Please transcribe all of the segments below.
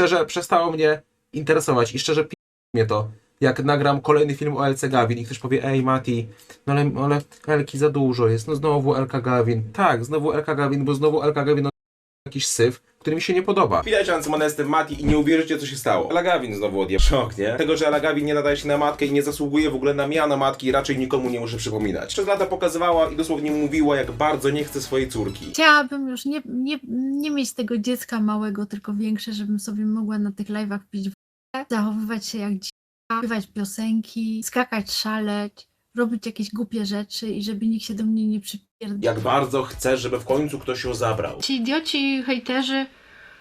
szczerze przestało mnie interesować i szczerze pi- mnie to, jak nagram kolejny film o Elce Gawin i ktoś powie, ej Mati, no ale, ale Elki za dużo jest, no znowu Elka Gawin. Tak, znowu Elka Gawin, bo znowu Elka Gawin no, jakiś syf, który mi się nie podoba. Widać Ancymonesty Mati i nie uwierzycie co się stało. Ela Gawin znowu odjeb szok, nie? Tego, że Ela Gawin nie nadaje się na matkę i nie zasługuje w ogóle na miano matki i raczej nikomu nie muszę przypominać. Przez lata pokazywała i dosłownie mówiła, jak bardzo nie chce swojej córki. Chciałabym już nie, nie, nie mieć tego dziecka małego, tylko większe, żebym sobie mogła na tych live'ach pić wodę, zachowywać się jak dzika, śpiewać piosenki, skakać, szaleć, robić jakieś głupie rzeczy i żeby nikt się do mnie nie przypierdał. Jak bardzo chce, żeby w końcu ktoś ją zabrał. Ci idioci, hejterzy,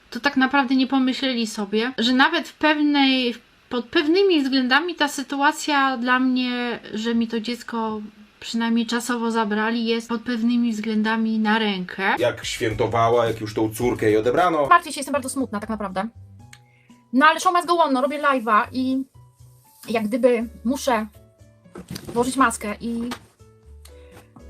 to tak naprawdę nie pomyśleli sobie, że nawet w pewnej, pod pewnymi względami ta sytuacja dla mnie, że mi to dziecko przynajmniej czasowo zabrali, jest pod pewnymi względami na rękę. Jak świętowała, jak już tą córkę jej odebrano. Martwię się, jestem bardzo smutna tak naprawdę. No ale show must go on, no, robię live'a i jak gdyby muszę włożyć maskę i,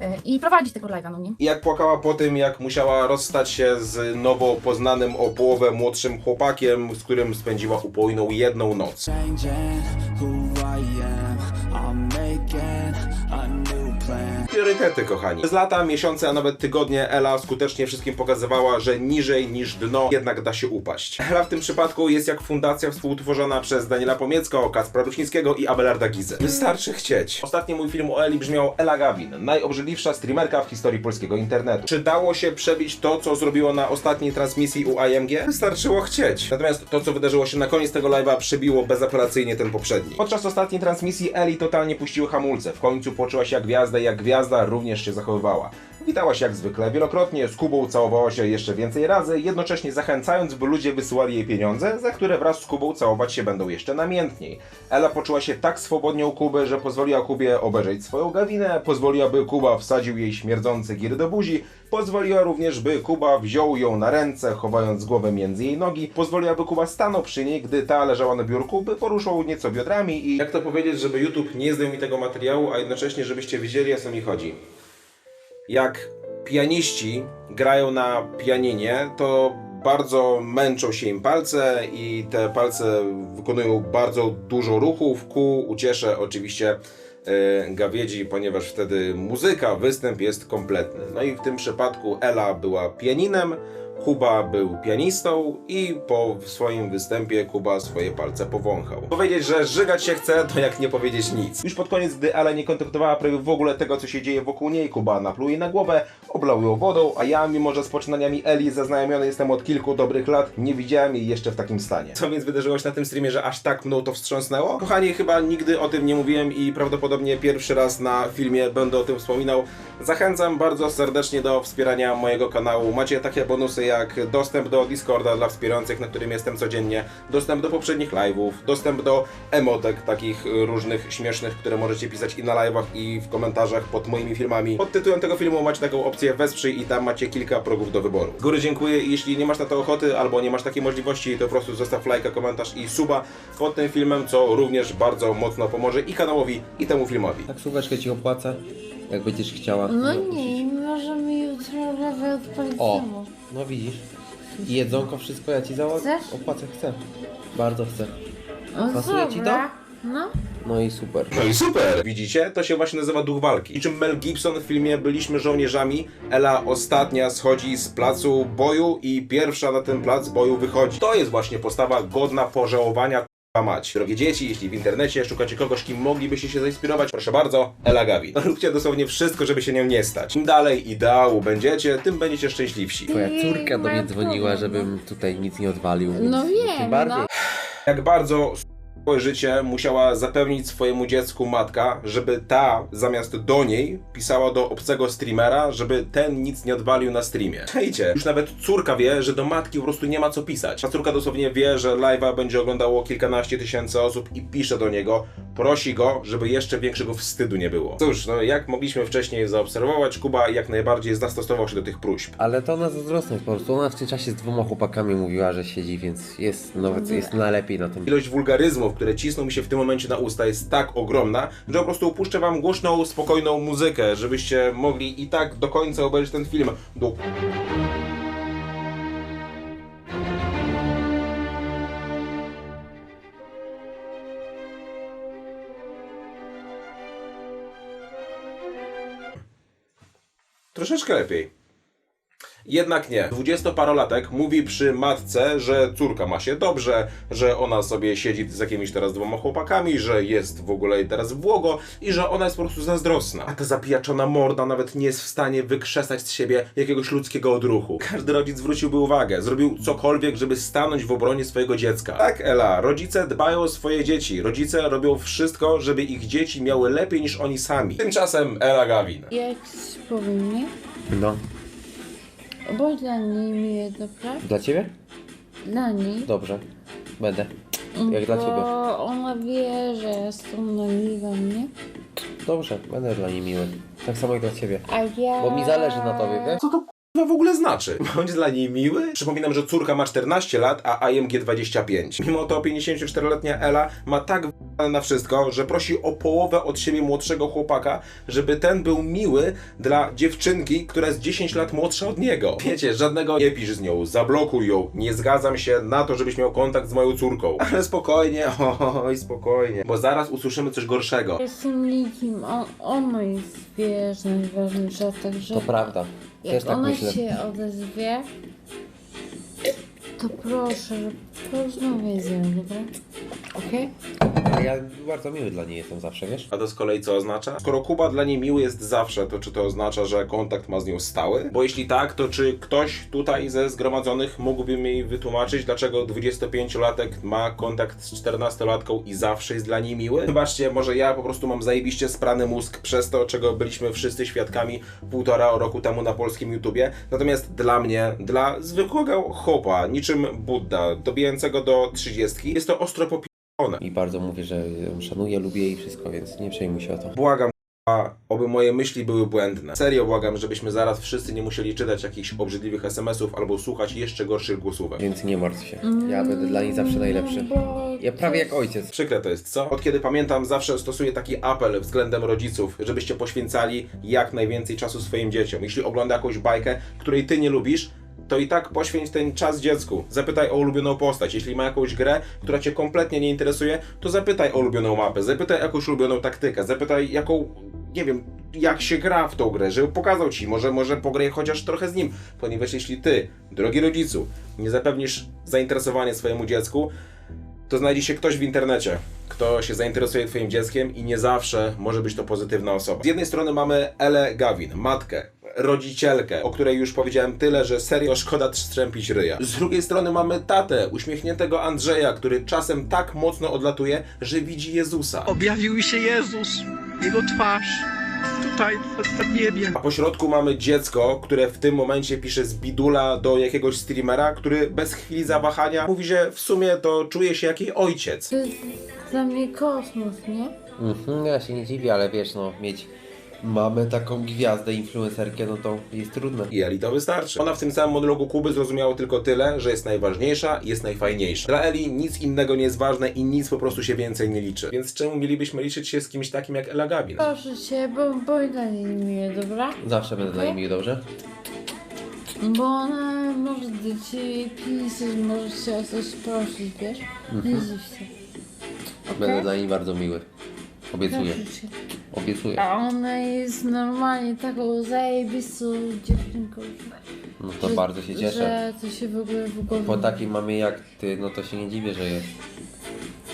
e, i prowadzić tego live'a, no nie? I jak płakała po tym, jak musiała rozstać się z nowo poznanym o połowę młodszym chłopakiem, z którym spędziła upojną jedną noc. changing who I am. I'm making a new plan. Priorytety, kochani. Przez lata, miesiące, a nawet tygodnie Ela skutecznie wszystkim pokazywała, że niżej niż dno jednak da się upaść. Ela w tym przypadku jest jak fundacja współtworzona przez Daniela Pomiecko, Kacpra Ruśnickiego i Abelarda Gizę. Wystarczy chcieć. Ostatni mój film o Eli brzmiał Ela Gawin, najobrzydliwsza streamerka w historii polskiego internetu. Czy dało się przebić to, co zrobiło na ostatniej transmisji u IMG? Wystarczyło chcieć. Natomiast to, co wydarzyło się na koniec tego live'a, przebiło bezapelacyjnie ten poprzedni. Podczas ostatniej transmisji Eli totalnie puściły hamulce. W końcu poczuła się jak gwiazda jak gwiazda również się zachowywała. Witała się jak zwykle, wielokrotnie z Kubą całowała się jeszcze więcej razy, jednocześnie zachęcając, by ludzie wysyłali jej pieniądze, za które wraz z Kubą całować się będą jeszcze namiętniej. Ela poczuła się tak swobodnie u Kuby, że pozwoliła Kubie obejrzeć swoją gawinę, pozwoliła, by Kuba wsadził jej śmierdzący gir do buzi, pozwoliła również, by Kuba wziął ją na ręce, chowając głowę między jej nogi, pozwoliła, by Kuba stanął przy niej, gdy ta leżała na biurku, by poruszał nieco biodrami i... Jak to powiedzieć, żeby YouTube nie zdjął mi tego materiału, a jednocześnie żebyście wiedzieli, o co mi chodzi jak pianiści grają na pianinie, to bardzo męczą się im palce i te palce wykonują bardzo dużo ruchów ku uciesze oczywiście e, gawiedzi, ponieważ wtedy muzyka, występ jest kompletny. No i w tym przypadku Ela była pianinem, Kuba był pianistą i po swoim występie Kuba swoje palce powąchał. Powiedzieć, że żygać się chce, to jak nie powiedzieć nic. Już pod koniec, gdy Ela nie kontaktowała prawie w ogóle tego, co się dzieje wokół niej, Kuba napluł jej na głowę, oblał ją wodą, a ja, mimo że z poczynaniami Eli zaznajomiony jestem od kilku dobrych lat, nie widziałem jej jeszcze w takim stanie. Co więc wydarzyło się na tym streamie, że aż tak mną to wstrząsnęło? Kochani, chyba nigdy o tym nie mówiłem i prawdopodobnie pierwszy raz na filmie będę o tym wspominał. Zachęcam bardzo serdecznie do wspierania mojego kanału. Macie takie bonusy jak dostęp do Discorda dla wspierających, na którym jestem codziennie, dostęp do poprzednich live'ów, dostęp do emotek takich różnych śmiesznych, które możecie pisać i na live'ach i w komentarzach pod moimi filmami. Pod tytułem tego filmu macie taką opcję wesprzyj i tam macie kilka progów do wyboru. Z góry dziękuję i jeśli nie masz na to ochoty albo nie masz takiej możliwości, to po prostu zostaw lajka, komentarz i suba pod tym filmem, co również bardzo mocno pomoże i kanałowi i temu filmowi. Taksóweczkę ci opłacę, jak będziesz chciała. No nie, możemy jutro lewy odpalić O, no widzisz. I jedzonko, wszystko ja ci załatwię. Chcesz? Opłacę, chcę. Bardzo chcę. O, Pasuje ci to? dobra. No. No i super. No i super! Widzicie? To się właśnie nazywa duch walki. I czym Mel Gibson w filmie Byliśmy żołnierzami, Ela ostatnia schodzi z placu boju i pierwsza na ten plac boju wychodzi. To jest właśnie postawa godna pożałowania k***a mać. Drogie dzieci, jeśli w internecie szukacie kogoś, kim moglibyście się zainspirować, proszę bardzo, Ela Gawin. Róbcie dosłownie wszystko, żeby się nią nie stać. Im dalej ideału będziecie, tym będziecie szczęśliwsi. Twoja córka do mnie dzwoniła, żebym tutaj nic nie odwalił. więc No wiem, Tym bardziej. no. jak bardzo swoje życie musiała zapewnić swojemu dziecku matka, żeby ta zamiast do niej pisała do obcego streamera, żeby ten nic nie odwalił na streamie. Hejcie, już nawet córka wie, że do matki po prostu nie ma co pisać. Ta córka dosłownie wie, że live'a będzie oglądało kilkanaście tysięcy osób i pisze do niego, prosi go, żeby jeszcze większego wstydu nie było. Cóż, no jak mogliśmy wcześniej zaobserwować, Kuba jak najbardziej zastosował się do tych próśb. Ale to ona zazdrosna po prostu. Ona w tym czasie z dwoma chłopakami mówiła, że siedzi, więc jest nawet jest najlepiej na tym. Ilość wulgaryzmów, które cisną mi się w tym momencie na usta jest tak ogromna, że po prostu puszczę wam głośną, spokojną muzykę, żebyście mogli i tak do końca obejrzeć ten film. Do... Troszeczkę lepiej. Jednak nie. Dwudziestoparolatek mówi przy matce, że córka ma się dobrze, że ona sobie siedzi z jakimiś teraz dwoma chłopakami, że jest w ogóle teraz błogo i że ona jest po prostu zazdrosna. A ta zapijaczona morda nawet nie jest w stanie wykrzesać z siebie jakiegoś ludzkiego odruchu. Każdy rodzic zwróciłby uwagę, zrobił cokolwiek, żeby stanąć w obronie swojego dziecka. Tak, Ela, rodzice dbają o swoje dzieci. Rodzice robią wszystko, żeby ich dzieci miały lepiej niż oni sami. Tymczasem Ela Gawin. Jak nie? No. Bądź dla niej miły, dobra? Dla ciebie? Dla niej. Dobrze. Będę. Jak dla bo ciebie. ona wie, że jestem nagrywam, nie? Dobrze, będę dla niej miły. Tak samo jak dla ciebie. A ja... Bo mi zależy na tobie, wiesz? Co to k***a w ogóle znaczy? Bądź dla niej miły? Przypominam, że córka ma 14 lat, a IMG 25. Mimo to 54-letnia Ela ma tak na wszystko, że prosi o połowę od siebie młodszego chłopaka, żeby ten był miły dla dziewczynki, która jest 10 lat młodsza od niego. Wiecie, żadnego nie pisz z nią, zablokuj ją, nie zgadzam się na to, żebyś miał kontakt z moją córką. Ale spokojnie, oj, spokojnie, bo zaraz usłyszymy coś gorszego. Jestem nikim, on, ona jest, wiesz, najważniejsza, także... To prawda. Jak Też tak ona myślę. się odezwie, to proszę, porozmawiaj ze mną, dobra? Okej? A ja bardzo miły dla niej jestem zawsze, wiesz? A to z kolei co oznacza? Skoro Kuba dla niej miły jest zawsze, to czy to oznacza, że kontakt ma z nią stały? Bo jeśli tak, to czy ktoś tutaj ze zgromadzonych mógłby mi wytłumaczyć, dlaczego 25-latek ma kontakt z 14-latką i zawsze jest dla niej miły? Wybaczcie, może ja po prostu mam zajebiście sprany mózg przez to, czego byliśmy wszyscy świadkami półtora roku temu na polskim YouTubie. Natomiast dla mnie, dla zwykłego chłopa, niczym Budda, dobijającego do 30, jest to ostro popi***one. I bardzo mówię, że ją szanuję, lubię jej wszystko, więc nie przejmuj się o to. Błagam, k***a, oby moje myśli były błędne. Serio błagam, żebyśmy zaraz wszyscy nie musieli czytać jakichś obrzydliwych SMS-ów albo słuchać jeszcze gorszych głosówek. Więc nie martw się. Ja będę dla niej zawsze najlepszy. Ja prawie jak ojciec. Przykre to jest, co? Od kiedy pamiętam, zawsze stosuję taki apel względem rodziców, żebyście poświęcali jak najwięcej czasu swoim dzieciom. Jeśli ogląda jakąś bajkę, której ty nie lubisz, to i tak poświęć ten czas dziecku. Zapytaj o ulubioną postać. Jeśli ma jakąś grę, która cię kompletnie nie interesuje, to zapytaj o ulubioną mapę, zapytaj jakąś ulubioną taktykę, zapytaj jaką, nie wiem, jak się gra w tą grę, żeby pokazał ci, może, może pograj chociaż trochę z nim, ponieważ jeśli ty, drogi rodzicu, nie zapewnisz zainteresowania swojemu dziecku, to znajdzie się ktoś w internecie, kto się zainteresuje Twoim dzieckiem i nie zawsze może być to pozytywna osoba. Z jednej strony mamy Elę Gawin, matkę, rodzicielkę, o której już powiedziałem tyle, że serio szkoda strzępić ryja. Z drugiej strony mamy tatę, uśmiechniętego Andrzeja, który czasem tak mocno odlatuje, że widzi Jezusa. objawił się Jezus, Jego twarz, tutaj w w niebie. A po środku mamy dziecko, które w tym momencie pisze z bidula do jakiegoś streamera, który bez chwili zawahania mówi, że w sumie to czuje się jak jej ojciec. to jest dla mnie kosmos, nie? Mhm, ja się nie dziwię, ale wiesz, no, mieć mamy taką gwiazdę, influencerkę, no to jest trudne. I Eli to wystarczy. Ona w tym samym monologu Kuby zrozumiała tylko tyle, że jest najważniejsza i jest najfajniejsza. Dla Eli nic innego nie jest ważne i nic po prostu się więcej nie liczy. Więc czemu mielibyśmy liczyć się z kimś takim jak Ela Gabin? Proszę cię, bo bądź dla niej dobra? Zawsze będę dla niej miły, dobrze? Bo ona może do ciebie pisać, może cię o coś prosić, wiesz? Mhm. Nie dziw się. Będę Okej? dla niej bardzo miły. Obiecuję. Proszę cię. Obiecuję. A ona jest normalnie taką zajebistą dziewczynką, No to że- bardzo się cieszę. że to się w ogóle w głowie... Po takiej mamie jak ty, no to się nie dziwię, że jest.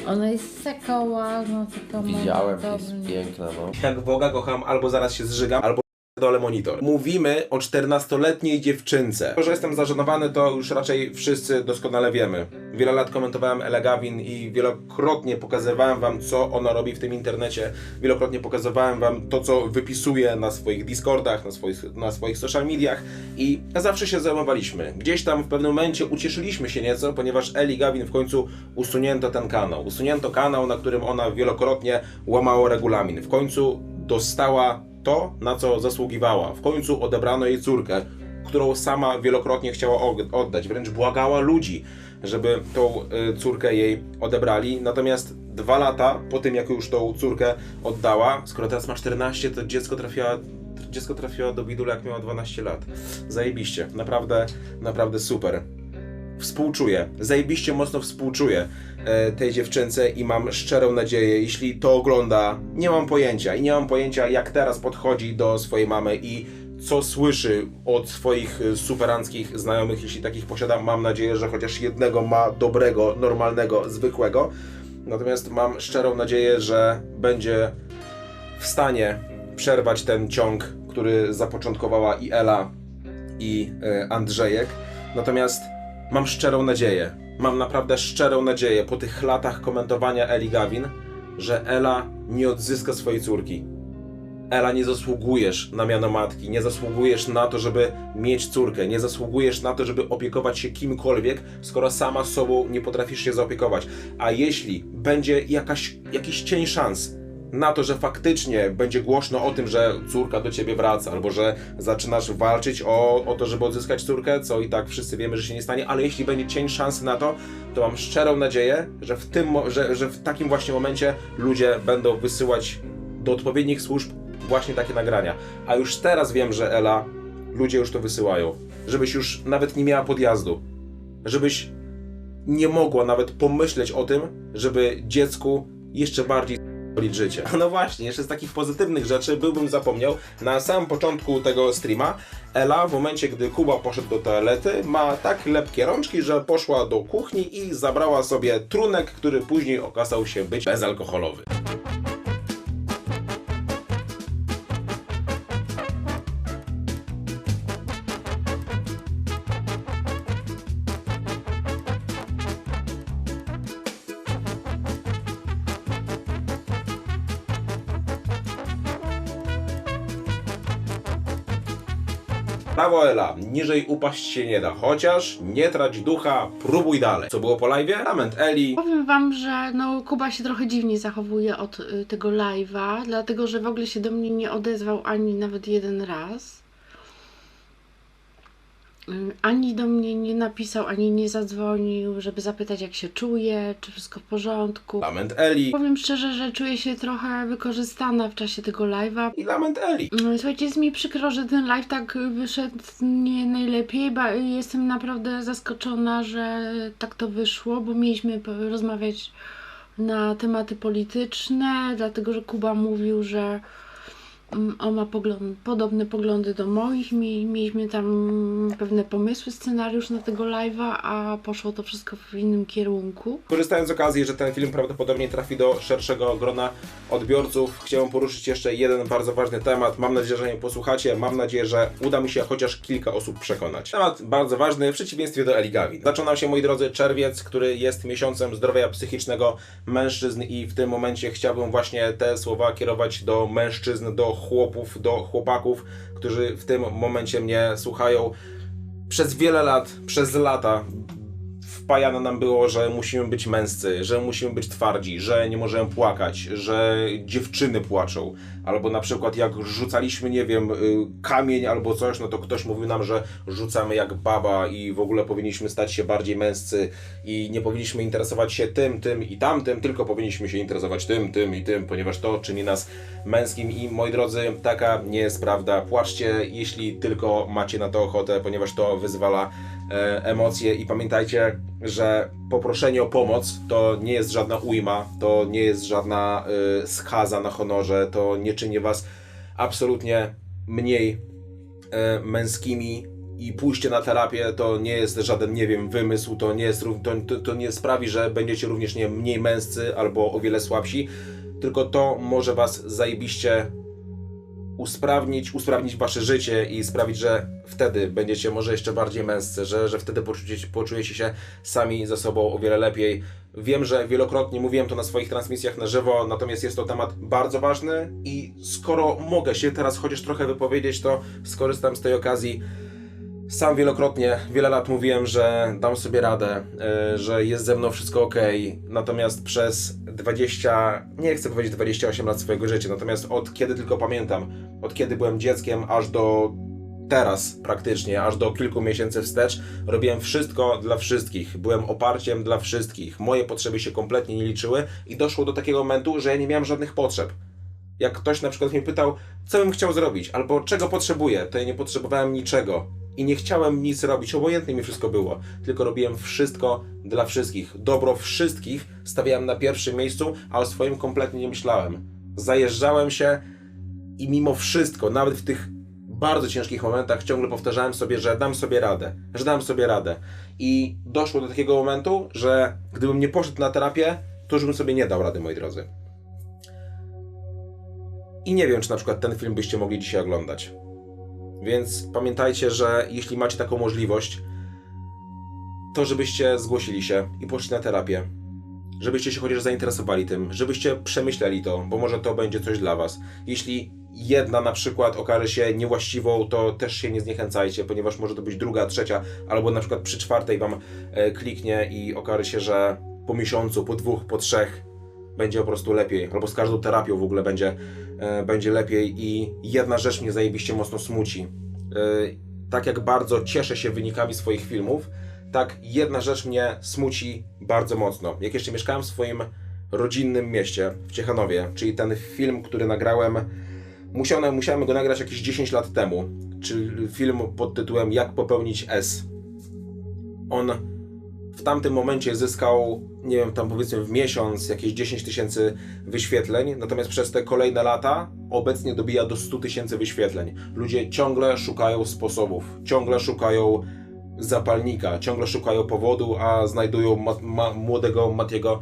Ona jest taka ładna, taka mała, Widziałem, dobra, jest nie? piękna, no. Jak Boga kocham, albo zaraz się zżygam, albo dole monitor. Mówimy o 14-letniej dziewczynce. To, że jestem zażenowany, to już raczej wszyscy doskonale wiemy. Wiele lat komentowałem Ele Gawin i wielokrotnie pokazywałem wam, co ona robi w tym internecie. Wielokrotnie pokazywałem wam to, co wypisuje na swoich Discordach, na swoich, na swoich social mediach i zawsze się zajmowaliśmy. Gdzieś tam w pewnym momencie ucieszyliśmy się nieco, ponieważ Eli Gawin w końcu usunięto ten kanał. Usunięto kanał, na którym ona wielokrotnie łamała regulamin. W końcu dostała to, na co zasługiwała. W końcu odebrano jej córkę, którą sama wielokrotnie chciała oddać. Wręcz błagała ludzi, żeby tą y, córkę jej odebrali. Natomiast dwa lata po tym, jak już tą córkę oddała, skoro teraz ma 14, to dziecko trafiła dziecko trafiło do bidula, jak miała 12 lat. Zajebiście. Naprawdę, naprawdę super. Współczuję, zajebiście mocno współczuję e, tej dziewczynce i mam szczerą nadzieję, jeśli to ogląda, nie mam pojęcia i nie mam pojęcia jak teraz podchodzi do swojej mamy i co słyszy od swoich y, superanckich znajomych, jeśli takich posiada. Mam nadzieję, że chociaż jednego ma dobrego, normalnego, zwykłego. Natomiast mam szczerą nadzieję, że będzie w stanie przerwać ten ciąg, który zapoczątkowała i Ela, i e, Andrzejek. Natomiast mam szczerą nadzieję, mam naprawdę szczerą nadzieję po tych latach komentowania Eli Gawin, że Ela nie odzyska swojej córki. Ela, nie zasługujesz na miano matki, nie zasługujesz na to, żeby mieć córkę, nie zasługujesz na to, żeby opiekować się kimkolwiek, skoro sama sobą nie potrafisz się zaopiekować. A jeśli będzie jakaś, jakiś cień szans na to, że faktycznie będzie głośno o tym, że córka do ciebie wraca, albo że zaczynasz walczyć o, o to, żeby odzyskać córkę, co i tak wszyscy wiemy, że się nie stanie, ale jeśli będzie cień szansy na to, to mam szczerą nadzieję, że w, tym, że, że w takim właśnie momencie ludzie będą wysyłać do odpowiednich służb właśnie takie nagrania. A już teraz wiem, że Ela, ludzie już to wysyłają. Żebyś już nawet nie miała podjazdu. Żebyś nie mogła nawet pomyśleć o tym, żeby dziecku jeszcze bardziej życie. No właśnie, jeszcze z takich pozytywnych rzeczy byłbym zapomniał. Na samym początku tego streama Ela w momencie, gdy Kuba poszedł do toalety, ma tak lepkie rączki, że poszła do kuchni i zabrała sobie trunek, który później okazał się być bezalkoholowy. Ela, niżej upaść się nie da, chociaż nie trać ducha, próbuj dalej. Co było po live'ie? Lament Eli. Powiem wam, że no, Kuba się trochę dziwnie zachowuje od y, tego live'a, dlatego że w ogóle się do mnie nie odezwał ani nawet jeden raz. Y, Ani do mnie nie napisał, ani nie zadzwonił, żeby zapytać, jak się czuje, czy wszystko w porządku. Lament Eli. Powiem szczerze, że czuję się trochę wykorzystana w czasie tego live'a. I lament Eli. Mm, Słuchajcie, jest mi przykro, że ten live tak wyszedł nie najlepiej, bo jestem naprawdę zaskoczona, że tak to wyszło, bo mieliśmy rozmawiać na tematy polityczne, dlatego że Kuba mówił, że on ma pogląd, podobne poglądy do moich, Mi, mieliśmy tam pewne pomysły, scenariusz na tego live'a, a poszło to wszystko w innym kierunku. Korzystając z okazji, że ten film prawdopodobnie trafi do szerszego grona odbiorców, chciałem poruszyć jeszcze jeden bardzo ważny temat. Mam nadzieję, że mnie posłuchacie. Mam nadzieję, że uda mi się chociaż kilka osób przekonać. Temat bardzo ważny w przeciwieństwie do Eli Gawin. Zaczął nam się, moi drodzy, czerwiec, który jest miesiącem zdrowia psychicznego mężczyzn i w tym momencie chciałbym właśnie te słowa kierować do mężczyzn, do chłopów, do chłopaków, którzy w tym momencie mnie słuchają. Przez wiele lat, przez lata wpajane nam było, że musimy być męscy, że musimy być twardzi, że nie możemy płakać, że dziewczyny płaczą. Albo na przykład jak rzucaliśmy, nie wiem, y, kamień albo coś, no to ktoś mówił nam, że rzucamy jak baba i w ogóle powinniśmy stać się bardziej męscy i nie powinniśmy interesować się tym, tym i tamtym, tylko powinniśmy się interesować tym, tym i tym, ponieważ to czyni nas męskim i moi drodzy, taka nie jest prawda. Płaczcie, jeśli tylko macie na to ochotę, ponieważ to wyzwala emocje i pamiętajcie, że poproszenie o pomoc to nie jest żadna ujma, to nie jest żadna e, skaza na honorze, to nie czyni was absolutnie mniej e, męskimi i pójście na terapię to nie jest żaden, nie wiem, wymysł, to nie, jest, to, to nie sprawi, że będziecie również nie, mniej męscy albo o wiele słabsi, tylko to może was zajebiście usprawnić, usprawnić wasze życie i sprawić, że wtedy będziecie może jeszcze bardziej męscy, że, że wtedy poczujecie, poczujecie się sami ze sobą o wiele lepiej. Wiem, że wielokrotnie mówiłem to na swoich transmisjach na żywo, natomiast jest to temat bardzo ważny i skoro mogę się teraz chociaż trochę wypowiedzieć, to skorzystam z tej okazji. Sam wielokrotnie, wiele lat mówiłem, że dam sobie radę, yy, że jest ze mną wszystko ok. Natomiast przez 20, nie chcę powiedzieć 28 lat swojego życia, natomiast od kiedy tylko pamiętam, od kiedy byłem dzieckiem aż do teraz praktycznie, aż do kilku miesięcy wstecz, robiłem wszystko dla wszystkich. Byłem oparciem dla wszystkich. Moje potrzeby się kompletnie nie liczyły i doszło do takiego momentu, że ja nie miałem żadnych potrzeb. Jak ktoś na przykład mnie pytał, co bym chciał zrobić, albo czego potrzebuję, to ja nie potrzebowałem niczego. I nie chciałem nic robić, obojętnie mi wszystko było. Tylko robiłem wszystko dla wszystkich. Dobro wszystkich stawiałem na pierwszym miejscu, a o swoim kompletnie nie myślałem. Zajeżdżałem się i mimo wszystko, nawet w tych bardzo ciężkich momentach ciągle powtarzałem sobie, że dam sobie radę, że dam sobie radę. I doszło do takiego momentu, że gdybym nie poszedł na terapię, to już bym sobie nie dał rady, moi drodzy. I nie wiem, czy na przykład ten film byście mogli dzisiaj oglądać. Więc pamiętajcie, że jeśli macie taką możliwość, to żebyście zgłosili się i poszli na terapię. Żebyście się chociaż zainteresowali tym, żebyście przemyśleli to, bo może to będzie coś dla Was. Jeśli jedna na przykład okaże się niewłaściwą, to też się nie zniechęcajcie, ponieważ może to być druga, trzecia, albo na przykład przy czwartej Wam e, kliknie i okaże się, że po miesiącu, po dwóch, po trzech będzie po prostu lepiej, albo z każdą terapią w ogóle będzie, e, będzie lepiej i jedna rzecz mnie zajebiście mocno smuci. E, tak jak bardzo cieszę się wynikami swoich filmów, tak jedna rzecz mnie smuci bardzo mocno. Jak jeszcze mieszkałem w swoim rodzinnym mieście, w Ciechanowie, czyli ten film, który nagrałem, musiałem, musiałem go nagrać jakieś 10 lat temu, czyli film pod tytułem Jak popełnić S. On w tamtym momencie zyskał, nie wiem, tam powiedzmy w miesiąc jakieś 10 tysięcy wyświetleń, natomiast przez te kolejne lata obecnie dobija do 100 tysięcy wyświetleń. Ludzie ciągle szukają sposobów, ciągle szukają zapalnika, ciągle szukają powodu, a znajdują ma, ma, młodego Matiego,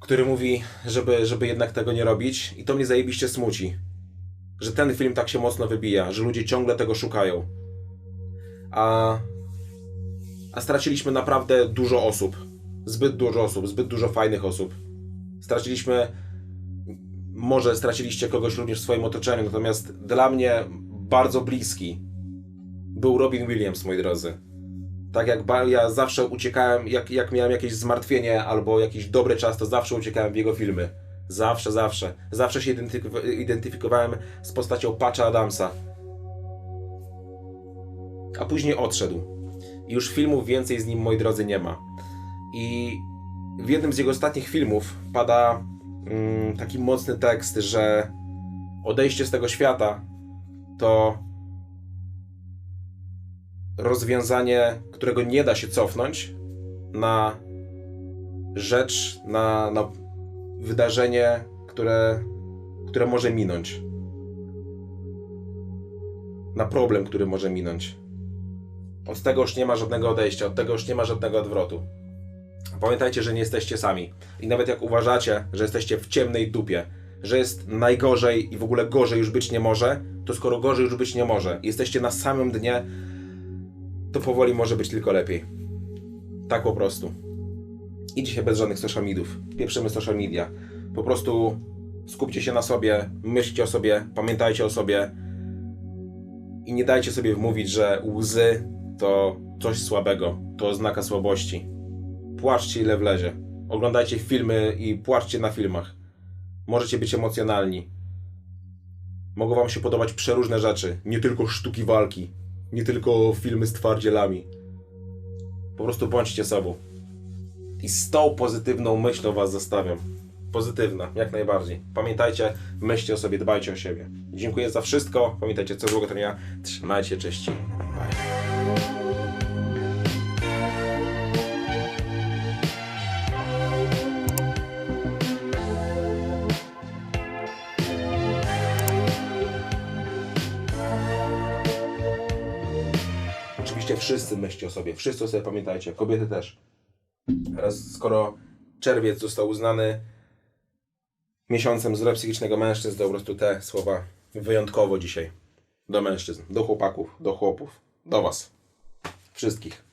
który mówi, żeby, żeby jednak tego nie robić i to mnie zajebiście smuci, że ten film tak się mocno wybija, że ludzie ciągle tego szukają. A a straciliśmy naprawdę dużo osób. Zbyt dużo osób, zbyt dużo fajnych osób. Straciliśmy. Może straciliście kogoś również w swoim otoczeniu, natomiast dla mnie bardzo bliski był Robin Williams, moi drodzy. Tak jak ja zawsze uciekałem, jak, jak miałem jakieś zmartwienie albo jakiś dobry czas, to zawsze uciekałem w jego filmy. Zawsze, zawsze. Zawsze się identyf- identyfikowałem z postacią Patcha Adamsa. A później odszedł. Już filmów więcej z nim, moi drodzy, nie ma. I w jednym z jego ostatnich filmów pada mm, taki mocny tekst, że odejście z tego świata to rozwiązanie, którego nie da się cofnąć na rzecz, na, na wydarzenie, które, które może minąć. Na problem, który może minąć. Od tego już nie ma żadnego odejścia, od tego już nie ma żadnego odwrotu. Pamiętajcie, że nie jesteście sami. I nawet jak uważacie, że jesteście w ciemnej dupie, że jest najgorzej i w ogóle gorzej już być nie może, to skoro gorzej już być nie może, jesteście na samym dnie, to powoli może być tylko lepiej. Tak po prostu. I dzisiaj bez żadnych social mediów. Pieprzymy social media. Po prostu skupcie się na sobie, myślcie o sobie, pamiętajcie o sobie i nie dajcie sobie wmówić, że łzy to coś słabego, to oznaka słabości. Płaczcie ile wlezie. Oglądajcie filmy i płaczcie na filmach. Możecie być emocjonalni. Mogą wam się podobać przeróżne rzeczy, nie tylko sztuki walki, nie tylko filmy z twardzielami. Po prostu bądźcie sobą. I z tą pozytywną myślą was zostawiam. Pozytywna, jak najbardziej. Pamiętajcie, myślcie o sobie, dbajcie o siebie. Dziękuję za wszystko. Pamiętajcie, co złego to nie ja. Trzymajcie cześć. Bye. Oczywiście wszyscy myślcie o sobie, wszyscy o sobie pamiętajcie, kobiety też. Teraz skoro czerwiec został uznany miesiącem zdrowia psychicznego mężczyzn, to po prostu te słowa wyjątkowo dzisiaj do mężczyzn, do chłopaków, do chłopów, do was. Wszystkich.